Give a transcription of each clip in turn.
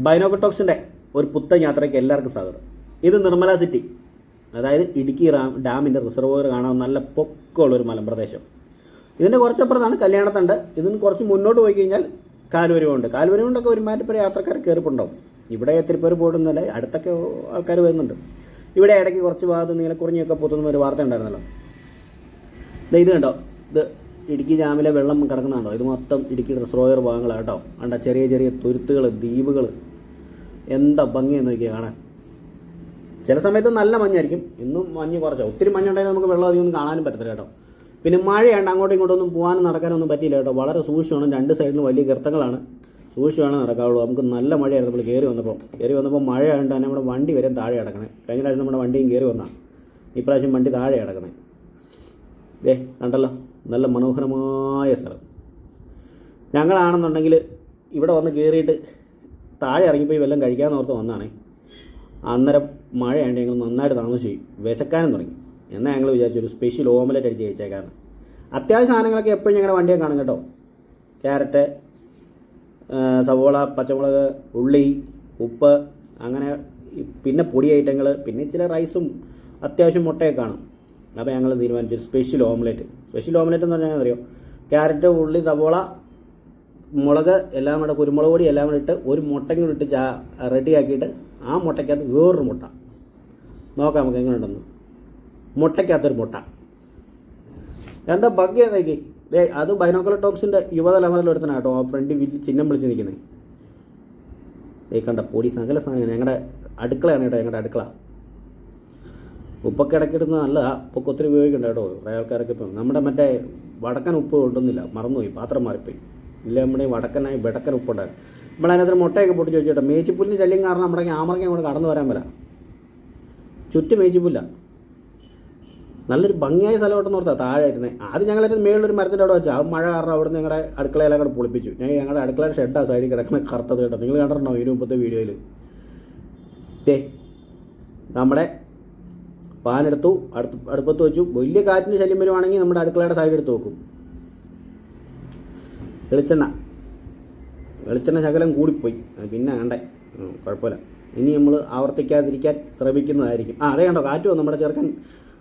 ബൈനോക്കട്ടോക്സിന്റെ ഒരു പുത്തൻ യാത്രയ്ക്ക് എല്ലാവർക്കും സ്വാഗതം. ഇത് നിർമ്മല സിറ്റി. അതായത് ഇടുക്കി ഡാമിന്റെ റിസർവോയർ കാണാൻ നല്ല പൊക്കമുള്ള ഒരു മലമ്പ്രദേശം. ഇതിന്റെ കുറച്ചപ്പുറത്താണ് കല്യാണത്തണ്ട്. ഇതിന് കുറച്ച് മുന്നോട്ട് പോയി കഴിഞ്ഞാൽ കാൽവരവുണ്ട് കാൽവരവുണ്ടൊക്കെ പേര് യാത്രക്കാർ കയറിപ്പുണ്ടാവും. ഇവിടെ എത്ര പേര് പോയിട്ടൊന്നുമില്ല അടുത്തൊക്കെ ആൾക്കാർ വരുന്നുണ്ട്. ഇവിടെ ഇടയ്ക്ക് കുറച്ച് ഭാഗത്ത് നീലക്കുറിഞ്ഞൊക്കെ പൊത്തുന്ന ഒരു വാർത്ത ഉണ്ടായിരുന്നല്ലോ. ദേ ഇത് കണ്ടോ? ഇത് ഇടുക്കി ഡാമിലെ വെള്ളം കിടക്കുന്നുണ്ടോ? ഇത് മൊത്തം ഇടുക്കി റിസർവോയർ കേട്ടോ. കണ്ട? ചെറിയ ചെറിയ തുരുത്തുകൾ ദ്വീപുകൾ എന്താ ഭംഗിയെന്ന് നോക്കിയാൽ കാണാൻ. ചില സമയത്ത് നല്ല മഞ്ഞായിരിക്കും. ഇന്നും മഞ്ഞ് കുറച്ചാണ് ഒത്തിരി മഞ്ഞുണ്ടെങ്കിൽ നമുക്ക് വെള്ളം അധികം കാണാനും പറ്റത്തില്ല കേട്ടോ. പിന്നെ മഴയുണ്ട് അങ്ങോട്ടും ഇങ്ങോട്ടും ഒന്നും പോകാനും നടക്കാനൊന്നും പറ്റിയില്ല കേട്ടോ. വളരെ സൂക്ഷിച്ചാണ്. രണ്ട് സൈഡിലും വലിയ ഗർത്തങ്ങളാണ്. സൂക്ഷിച്ചാണ് നടക്കാവുള്ളൂ. നമുക്ക് നല്ല മഴയായിരുന്നു നമ്മൾ കയറി വന്നപ്പോൾ കയറി വന്നപ്പോൾ മഴയായതുകൊണ്ട് തന്നെ നമ്മുടെ വണ്ടി വരെ താഴെ കിടക്കണേ. കഴിഞ്ഞ പ്രാവശ്യം നമ്മുടെ വണ്ടിയും കയറി വന്നാണ് ഇപ്രാവശ്യം വണ്ടി താഴെ കിടക്കണേ. ദേ കണ്ടല്ലോ? നല്ല മനോഹരമായ സ്ഥലം. ഞങ്ങളാണെന്നുണ്ടെങ്കിൽ ഇവിടെ വന്ന് കയറിയിട്ട് താഴെ ഇറങ്ങിപ്പോയി വല്ലതും കഴിക്കാമെന്ന് ഓർത്ത് വന്നാണേ. അന്നേരം മഴയാണ്ട് ഞങ്ങൾ നന്നായിട്ട് താമസിച്ചു. വിശക്കാനും തുടങ്ങി. എന്നാൽ ഞങ്ങൾ വിചാരിച്ചു ഒരു സ്പെഷ്യൽ ഓമലറ്റ് അടിച്ച് കഴിച്ചേക്കാന്ന്. അത്യാവശ്യ സാധനങ്ങളൊക്കെ എപ്പോഴും ഞങ്ങളുടെ വണ്ടിയെ കാണും കേട്ടോ. ക്യാരറ്റ് സവോള പച്ചമുളക് ഉള്ളി ഉപ്പ് അങ്ങനെ പിന്നെ പൊടി ഐറ്റങ്ങൾ പിന്നെ ചില റൈസും അത്യാവശ്യം മുട്ടയൊക്കെ കാണും. അപ്പോൾ ഞങ്ങൾ തീരുമാനിച്ചു സ്പെഷ്യൽ ഓംലെറ്റ് സ്പെഷ്യൽ ഓംലെറ്റ് എന്ന് പറഞ്ഞാൽ അറിയോ ക്യാരറ്റ് ഉള്ളി സവോള മുളക് എല്ലാം കൂടെ കുരുമുളക് പൊടി എല്ലാം കൂടെ ഇട്ട് ഒരു മുട്ടയും കൂടി ഇട്ട് ചാ റെഡിയാക്കിയിട്ട് ആ മുട്ടയ്ക്കകത്ത് വേറൊരു മുട്ട. നോക്കാം നമുക്ക് എങ്ങനെ ഉണ്ടെന്ന്. മുട്ടയ്ക്കകത്തൊരു മുട്ട. എന്താ ഭംഗിയാ നോക്കി ഏ അത് ബൈനോക്കുലർ ടോക്സിന്റെ യുവതലമുറയിൽ എടുത്തന കേട്ടോ ആ ഫ്രണ്ട് ചിഹ്നം വിളിച്ച് നിൽക്കുന്നത് ഏ കണ്ട പൊടി സകല സാധനം ഞങ്ങളുടെ അടുക്കളയാണ് കേട്ടോ ഞങ്ങളുടെ അടുക്കള. ഉപ്പൊക്കെ ഇടയ്ക്കിടുന്നത് നല്ല ഉപ്പൊക്കെ ഒത്തിരി ഉപയോഗിക്കണ്ട കേട്ടോ കുറേ ആൾക്കാരൊക്കെ ഇപ്പം. നമ്മുടെ മറ്റേ വടക്കൻ ഉപ്പ് കൊണ്ടുവന്നില്ല മറന്നുപോയി പാത്രം മാറിപ്പോയി. ഇല്ല നമ്മുടെ വടക്കനായി വെടക്കൻ ഉപ്പുണ്ടായിരുന്നു നമ്മളതിനകത്ത് മുട്ടയൊക്കെ പൊട്ടി ചോദിച്ചോട്ടെ മേച്ചിപ്പുല്ലിന് ശല്യം കാരണം നമ്മുടെ ആമറയ്ക്ക് അങ്ങോട്ട് കടന്നു വരാൻ പല ചുറ്റും മേച്ചിപ്പുല്ല. നല്ലൊരു ഭംഗിയായ സ്ഥലമായിട്ടെന്ന് ഓർത്താ താഴെ ഇരുന്നത് ആദ്യം ഞങ്ങളൊരു മേളിലൊരു മരത്തിന്റെ അവിടെ വെച്ചാൽ മഴ കാരണം അവിടെ ഞങ്ങളുടെ അടുക്കളയെല്ലാം കൂടെ പൊളിപ്പിച്ചു. ഞാൻ ഞങ്ങളുടെ അടുക്കളയുടെ ഷെഡാണ് സൈഡിൽ കിടക്കുന്ന കറുത്തത് കേട്ടോ. നിങ്ങൾ കണ്ടിട്ടുണ്ടോ ഇതിന് മുമ്പത്തെ വീഡിയോയിൽ ദേ നമ്മുടെ പാനെടുത്തു അടുപ്പ് അടുപ്പത്ത് വെച്ചു. വലിയ കാറ്റിന് ശല്യം വരുവാണെങ്കിൽ നമ്മുടെ അടുക്കളയുടെ സൈഡ് എടുത്ത് വെക്കും. വെളിച്ചെണ്ണ. വെളിച്ചെണ്ണ ശകലം കൂടിപ്പോയി. പിന്നെ കണ്ടേ കുഴപ്പമില്ല. ഇനി നമ്മൾ ആവർത്തിക്കാതിരിക്കാൻ ശ്രമിക്കുന്നതായിരിക്കും. ആ അതേ കണ്ടോ? കാറ്റോ നമ്മുടെ ചെറുക്കൻ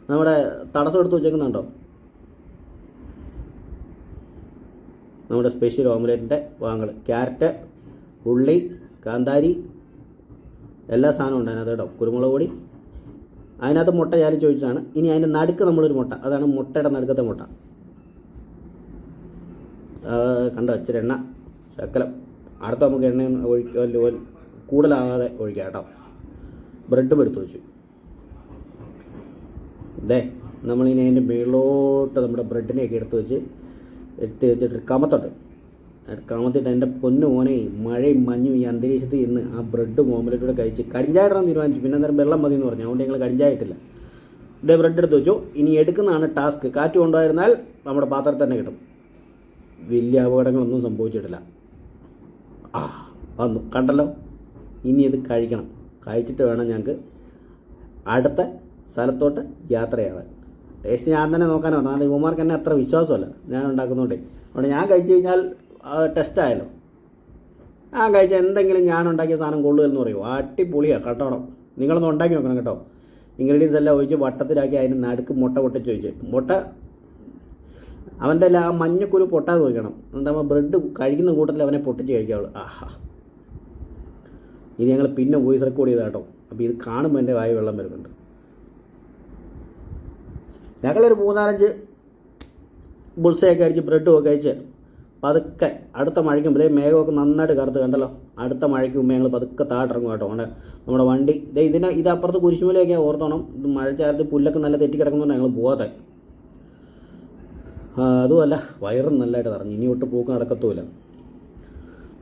നമ്മുടെ തടസ്സം എടുത്ത് വെച്ചേക്കുന്നുണ്ടോ നമ്മുടെ സ്പെഷ്യൽ ഓംലേറ്റിന്റെ വാങ്ങൾ ക്യാരറ്റ് ഉള്ളി കാന്താരി എല്ലാ സാധനവും ഉണ്ട് അതിനകത്ത് കേട്ടോ. കുരുമുളക് പൊടി. അതിനകത്ത് മുട്ട ചാലി ചോദിച്ചതാണ്. ഇനി അതിന്റെ നടുക്ക് നമ്മളൊരു മുട്ട. അതാണ് മുട്ടയുടെ നടുക്കത്തെ മുട്ട. കണ്ടോ? ഇച്ചിരി എണ്ണ. ശക്കലം അടുത്ത നമുക്ക് എണ്ണ ഒഴിക്കാൻ കൂടുതലാകാതെ ഒഴിക്കാം കേട്ടോ. ബ്രെഡും എടുത്ത് വെച്ചു. ഇതേ നമ്മളിനി അതിന്റെ മേളിലോട്ട് നമ്മുടെ ബ്രെഡിനെയൊക്കെ എടുത്ത് വെച്ച് എടുത്ത് വെച്ചിട്ട് കമത്തുണ്ട്. കമത്തിട്ട് എന്റെ പൊന്നു മോനെ മഴയും മഞ്ഞും ഈ അന്തരീക്ഷത്തിൽ ഇന്ന് ആ ബ്രെഡ് ഓംലെറ്റൂടെ കഴിച്ച് കരിഞ്ചായിടാൻ തീരുമാനിച്ചു. പിന്നെ അന്നേരം വെള്ളം മതി എന്ന് പറഞ്ഞു. അതുകൊണ്ട് ഞങ്ങൾ കരിഞ്ചായിട്ടില്ല. ഇതേ ബ്രെഡ് എടുത്ത് വെച്ചു. ഇനി എടുക്കുന്നതാണ് ടാസ്ക്. കാറ്റ് കൊണ്ടുപോയിരുന്നാൽ നമ്മുടെ പാത്രത്തിൽ തന്നെ കിട്ടും. വലിയ അപകടങ്ങളൊന്നും സംഭവിച്ചിട്ടില്ല. ആ വന്നു. കണ്ടല്ലോ? ഇനി ഇത് കഴിക്കണം. കഴിച്ചിട്ട് വേണം ഞങ്ങൾക്ക് അടുത്ത സ്ഥലത്തോട്ട് യാത്രയാവാൻ. ടേസ്റ്റ് ഞാൻ തന്നെ നോക്കാനാണ് കാരണം ഇവന്മാർക്ക് എന്നെ അത്ര വിശ്വാസമല്ല. ഞാൻ ഉണ്ടാക്കുന്നതുകൊണ്ടേ അതുകൊണ്ട് ഞാൻ കഴിച്ചു കഴിഞ്ഞാൽ ടെസ്റ്റ് ആയല്ലോ. ഞാൻ കഴിച്ച എന്തെങ്കിലും ഞാൻ ഉണ്ടാക്കിയ സാധനം കൊള്ളുമെന്ന് പറയുമോ അടിപൊളിയാണ് കട്ടോണം നിങ്ങളൊന്ന് ഉണ്ടാക്കി നോക്കണം കേട്ടോ. ഇൻഗ്രീഡിയൻസ് എല്ലാം ഒഴിച്ച് വട്ടത്തിലാക്കി അതിന് നടുക്ക് മുട്ട പൊട്ടിച്ച് ഒഴിച്ച്. മുട്ട അവന്റെ ആ മഞ്ഞക്കുരു പൊട്ടാതെ വയ്ക്കണം എന്താകുമ്പോൾ ബ്രെഡ് കഴിക്കുന്ന കൂട്ടത്തിൽ അവനെ പൊട്ടിച്ച് കഴിക്കാവുള്ളൂ. ആഹാ. ഇനി ഞങ്ങൾ പിന്നെ വോയിസ് റെക്കോർഡ് ചെയ്ത കേട്ടോ. അപ്പോൾ ഇത് കാണുമ്പോൾ എന്റെ വായി വെള്ളം വരുന്നുണ്ട്. ഞങ്ങളൊരു മൂന്നാലഞ്ച് ബുൾസയൊക്കെ അടിച്ച് ബ്രെഡും ഒക്കെ അയച്ച് പതുക്കെ അടുത്ത മഴയ്ക്കും ഇതേ മേഘമൊക്കെ നന്നായിട്ട് കറുത്ത് കണ്ടല്ലോ. അടുത്ത മഴയ്ക്ക് മുമ്പ് ഞങ്ങൾ പതുക്കെ താട്ടിറങ്ങും കേട്ടോ. അതുകൊണ്ട് നമ്മുടെ വണ്ടി. ഇതേ ഇതിനെ ഇത് അപ്പുറത്ത് കുരിശുമലയൊക്കെ ഓർത്തോണം. ഇത് മഴച്ചാരത്ത് പുല്ലൊക്കെ നല്ല തെറ്റി കിടക്കുന്നതുകൊണ്ട് ഞങ്ങൾ പോകാതെ അതുമല്ല വയറും നല്ലതായിട്ട് നിറഞ്ഞു. ഇനി ഒട്ട് പൂക്ക് നടക്കത്തുമില്ല.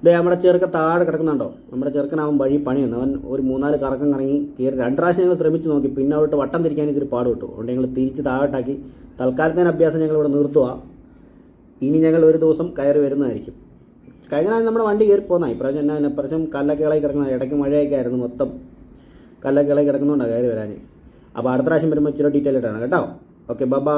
ഇതേ നമ്മുടെ ചെറുക്ക താഴെ കിടക്കുന്നുണ്ടോ? നമ്മുടെ ചെറുക്കനാവൻ വഴി പണി വന്നു അവൻ ഒരു മൂന്നാൽ കറക്കം കറങ്ങി കയറി രണ്ട് പ്രാവശ്യം ഞങ്ങൾ ശ്രമിച്ച് നോക്കി. പിന്നെ അവിട്ട് വട്ടം തിരിക്കാൻ ഇത്തിരി പാട് വിട്ടു അതുകൊണ്ട് ഞങ്ങൾ തിരിച്ച് താഴോട്ടാക്കി. തൽക്കാലത്തേന് അഭ്യാസം ഞങ്ങൾ ഇവിടെ നിർത്തുക. ഇനി ഞങ്ങൾ ഒരു ദിവസം കയറി വരുന്നതായിരിക്കും. കഴിഞ്ഞ പ്രാവശ്യം നമ്മുടെ വണ്ടി കയറി പോകുന്നതായി ഇപ്രാവശ്യം എന്നാ ഇപ്രാവശ്യം കല്ലൊക്കെ ഇളകി കിടക്കുന്ന ഇടയ്ക്ക് മഴയൊക്കെ ആയിരുന്നു മൊത്തം. കല്ലൊക്കെ ഇളകി കിടക്കുന്നുണ്ടാണ് കയറി വരാൻ അപ്പോൾ അടുത്ത പ്രാവശ്യം വരുമ്പോൾ ഇച്ചിരി ഡീറ്റെയിൽ ആയിട്ടാണ് കേട്ടോ? ഓക്കെ ബബാ